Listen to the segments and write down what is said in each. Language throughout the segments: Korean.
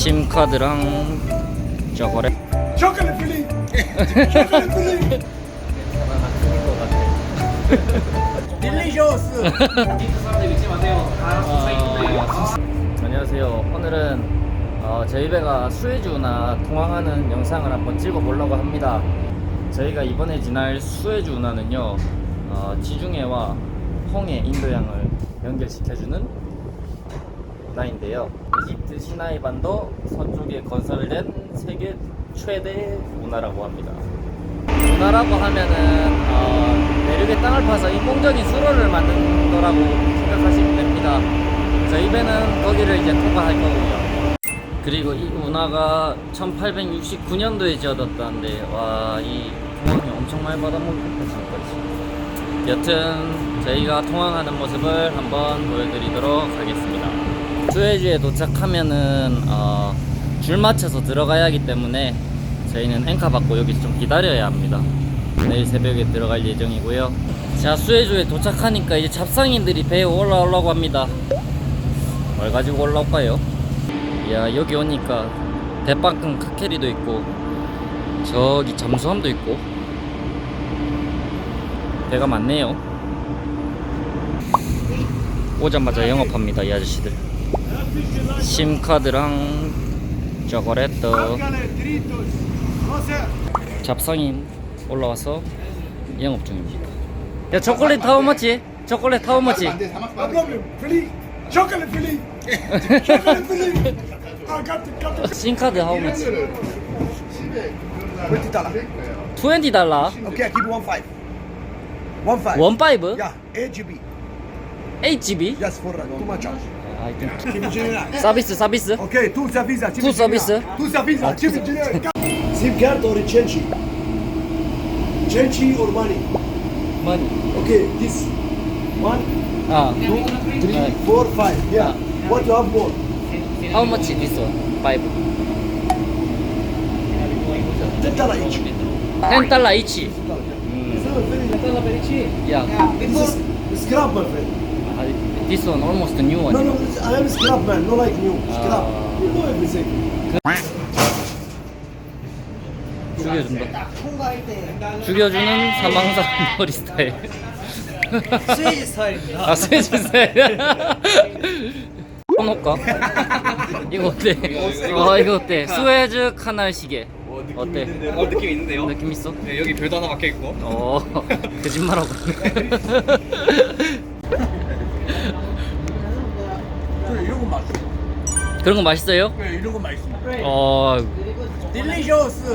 심카드랑 저거래 Chocolate filling. Chocolate filling. Delicious. 안녕하세요. 오늘은 어, 저희 배가 수에즈운하 통항하는 영상을 한번 찍어보려고 합니다. 저희가 이번에 지날 수에즈 운하는요, 어, 지중해와 홍해 인도양을 연결시켜주는 운하인데요. 이집트 시나이 반도 서쪽에 건설된 세계 최대 운하라고 합니다. 운하라고 하면은 어, 내륙의 땅을 파서 인공적인 수로를 만든 거라고 생각하시면 됩니다. 저희 배는 거기를 이제 통과할 거고요. 그리고 이 운하가 1869년도에 지어졌다는데 와 이 공항이 엄청 많이 받아먹겠다 지금까지. 여튼 저희가 통항하는 모습을 한번 보여드리도록 하겠습니다. 수에즈에 도착하면은 어, 줄 맞춰서 들어가야 하기 때문에 저희는 앵카 받고 여기서 좀 기다려야 합니다. 내일 새벽에 들어갈 예정이고요. 자 수에즈에 도착하니까 이제 잡상인들이 배에 올라오려고 합니다. 뭘 가지고 올라올까요? 야 여기 오니까 대빵큰 카케리도 있고 저기 잠수함도 있고 배가 많네요. 오자마자 영업합니다 이 아저씨들. 심카드랑 초콜릿. Rosa. 잡상인 올라와서 영업 중입니다. 야 초콜릿? 초콜릿. Chocolate filling. I got the got the. 심카드? Twenty dollar. 20 달러? Okay, I give you one five. One? Yeah, AGB. HB? Just for uh, too much charge. 하여튼 Chief engineer. 서비스 서비스? Okay, two service. Chief Two engineer. service? Two service. Chief engineer. SIM card or Chenchi? Chenchi or money? 머니 Okay, this. One, 아 two, three, Uh, four, five. Yeah. What you have more? How much this one? 5 Ten dollar each. 10 달러 each Yeah. Yeah This is scrap, my friend. 아, This one almost new one No, no, I am scrap man, no like new. Scrap. Ah. You know everything. 죽여준다 죽여주는 사망사 머리 스타일 스웨이지 스타일입니다. 아 스웨즈 스타일 꺼놓을까? 이거 어때? 아 이거 어때? 스웨즈 카날 시계 어때? 어 느낌 있는데요? 느낌 있어? 네, 여기 별도 하나 박혀 있고. 어 거짓말하고 그래, 이런 거 맛있어. 그런 거 맛있어요? 그래, 이런 거 맛있어. 어 Delicious.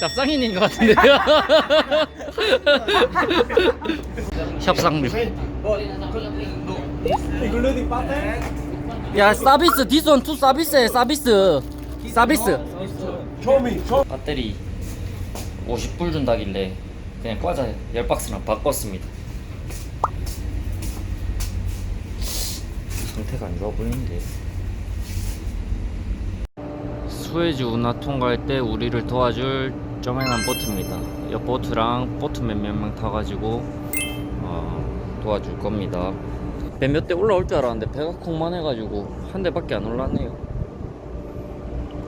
잡상인인 것 같은데요? 협상류. 야 서비스 디스온 투 서비스에 서비스 서비스. 배터리 50불 준다길래 그냥 과자 10박스나 바꿨습니다 상태가 안 좋아 보이는데. 수에즈 운하 통과할 때 우리를 도와줄 쪼매난 보트입니다. 이 보트랑 보트맨 몇명 타가지고 어, 도와줄 겁니다. 배 몇 대 올라올 줄 알았는데 배가 콩만 해가지고 한 대밖에 안 올랐네요.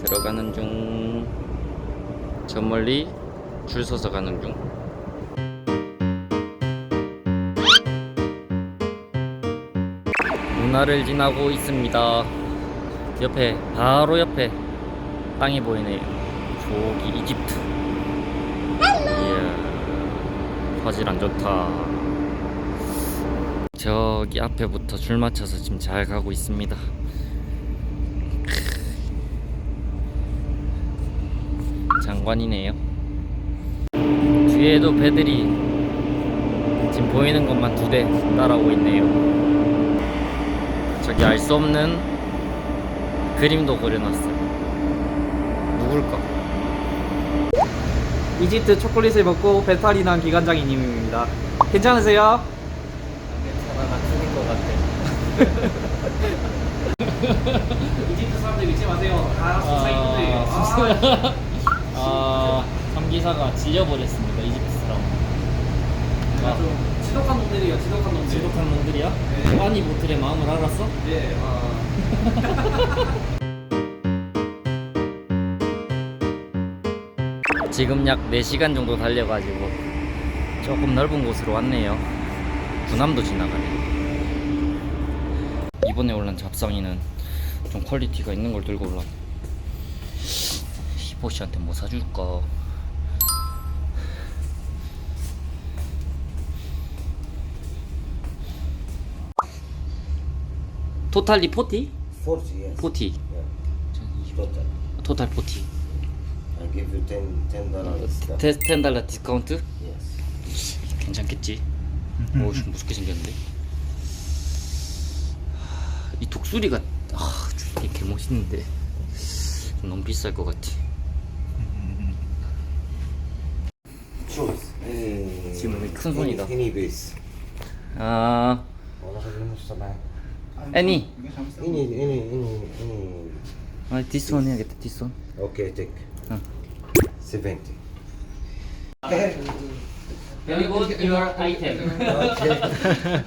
들어가는 중. 저 멀리 줄 서서 가는 중 문화를 지나고 있습니다. 옆에 바로 옆에 땅이 보이네요. 저기 이집트. 이야 화질 안 좋다. 저기 앞에부터 줄 맞춰서 지금 잘 가고 있습니다. 장관이네요. 뒤에도 배들이 지금 보이는 것만 두 대 따라오고 있네요. 저기 알 수 없는 그림도 그려놨어요. 누굴까? 이집트 초콜릿을 먹고 배탈이 난 기관장이님입니다. 괜찮으세요? 괜찮아, 죽을 것 같아. 이집트 사람들 믿지 마세요. 다 아, 아, 감기사가 질려버렸습니다. 이집트 사람. 아, 지독한 놈들이요, 지독한 놈들. 지독한 놈들이야? 아니 모틀의 마음을 알았어? 예, 아. 지금 약 4시간 정도 달려가지고 조금 넓은 곳으로 왔네요 군함도 지나가네 이번에 올란 잡상이는 좀 퀄리티가 있는 걸 들고 올라 히포시한테 뭐 사줄까 토탈리 포티? 40, yes. 포티 Yeah. Total. 토탈 포티 I give you 10 10 dollars. 테, 10달러 디스카운트? Yes. 괜찮겠지? 오, 좀 무섭게 생겼는데. 이 독수리가 아, 되게 개 멋있는데 좀 너무 비쌀 것 같아. Choose. Any. 지금 여기 큰 손이다. Any, any base. 아, 애니. Any, any, any, any. 아, 디스원 해야겠다. 디스원. Okay, take. 응. 70. Very good, your item.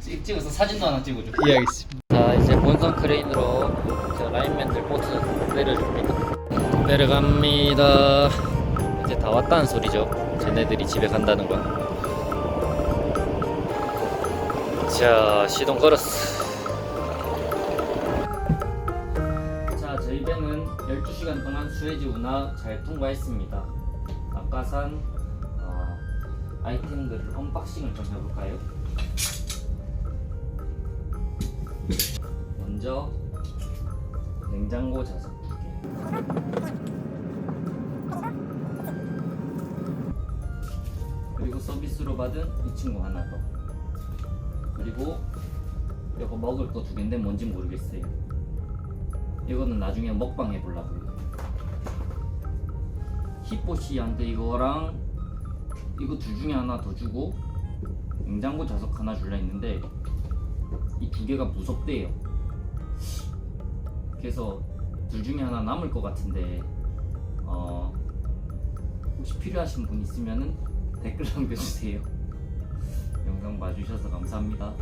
찍, 찍어서 사진도 하나 찍어줘. 예, 알겠습니다. 자 이제 본선 크레인으로 저 라인맨들 보트 내려줍니다 내려갑니다 이제 다 왔다는 소리죠 쟤네들이 집에 간다는 거 자 시동 걸었어 자 저희 배는 12시간 동안 수에즈 운하 잘 통과했습니다 아까 산 어, 아이템들을 언박싱을 좀 해볼까요? 먼저 냉장고 자석 두 개. 그리고 서비스로 받은 이 친구 하나 더. 그리고 이거 먹을 거 두 개인데 뭔지 모르겠어요. 이거는 나중에 먹방 해보려고요. 히포시한테 이거랑 이거 둘 중에 하나 더 주고 냉장고 자석 하나 줄라 했는데 이 두 개가 무섭대요. 그래서 둘 중에 하나 남을 것 같은데 어, 혹시 필요하신 분 있으면은 댓글 남겨주세요. 영상 봐주셔서 감사합니다.